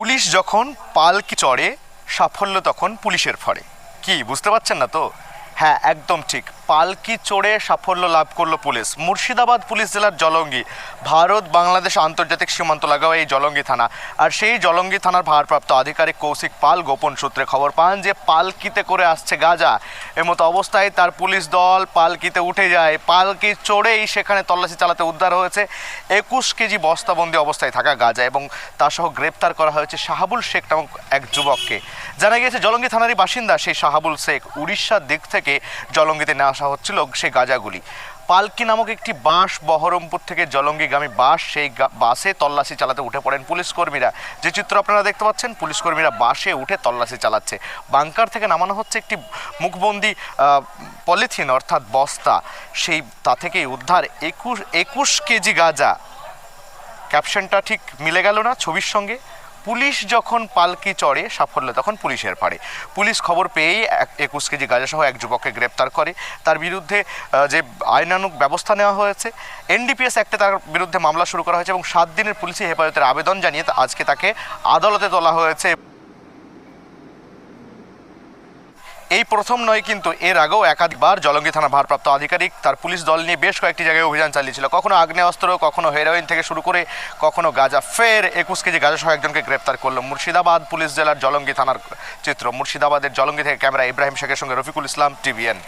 Police যখন পালকি চড়ে, সাফল্য তখন পুলিশের ফরে কি, বুঝতে পারছেন না তো? হ্যাঁ একদম ঠিক। পালকি চড়ে সাফল্য লাভ করল পুলিশ। মুর্শিদাবাদ পুলিশ জেলার জলঙ্গি। ভারত বাংলাদেশ আন্তর্জাতিক সীমান্ত লাগাও এই জলঙ্গি থানা। আর সেই জলঙ্গি থানার ভারপ্রাপ্ত আধিকারিক কৌশিক পাল গোপন সূত্রে খবর পান যে, পালকিতে করে আসছে গাজা। এর মতো অবস্থায় তার পুলিশ দল পালকিতে উঠে যায়। পালকি চড়েই সেখানে তল্লাশি চালাতে উদ্ধার হয়েছে। একুশ কেজি বস্তাবন্দি অবস্থায় থাকা গাজা এবং তার সহ গ্রেপ্তার করা হয়েছে শাহাবুল শেখ নামক এক যুবককে। জানা গিয়েছে, জলঙ্গি থানারই বাসিন্দা সেই শাহাবুল শেখ উড়িষ্যার দিক থেকে জলঙ্গিতে নিয়ে আসা হচ্ছিল সেই গাজাগুলি। পালকি নামক একটি বাস বহরমপুর থেকে জলঙ্গিগামী বাস সেই বাসে তল্লাশি চালাতে উঠে পড়েন পুলিশ কর্মীরা। যে চিত্র আপনারা দেখতে পাচ্ছেন, পুলিশ কর্মীরা বাসে উঠে তল্লাশি চালাচ্ছে। বাংকার থেকে নামানো হচ্ছে একটি মুখবন্দি পলিথিন, অর্থাৎ বস্তা। সেই, তা থেকেই উদ্ধার একুশ একুশ কেজি গাঁজা। ক্যাপশনটা ঠিক মিলে গেল না ছবির সঙ্গে? পুলিশ যখন পালকি চড়ে, সাফল্য তখন পুলিশের পারে। পুলিশ খবর পেয়েই এক- একুশ কেজি গাঁজাসহ এক যুবককে গ্রেপ্তার করে। তার বিরুদ্ধে যে আইনানুক ব্যবস্থা নেওয়া হয়েছে, এনডিপিএস অ্যাক্টে তার বিরুদ্ধে মামলা শুরু করা হয়েছে এবং সাত দিনের পুলিশি হেফাজতের আবেদন জানিয়ে আজকে তাকে আদালতে তোলা হয়েছে। এই প্রথম নয় কিন্তু এর আগেও একাধিকবার জলঙ্গি থানা ভারপ্রাপ্ত আধিকারিক তার পুলিশ দল নিয়ে বেশ কয়েকটি জায়গায় অভিযান চালিয়েছিল। কখনো আগ্নেয়াস্ত্র, কখনো হেরোইন থেকে শুরু করে কখনো গাজা। ফের একুশ কেজি গাজা সহ একজনকে গ্রেপ্তার করল মুর্শিদাবাদ পুলিশ জেলার জলঙ্গি থানার চিত্র। মুর্শিদাবাদের জলঙ্গি থেকে ক্যামেরা ইব্রাহিম শেখের সঙ্গে রফিকুল ইসলাম, টিভিএন।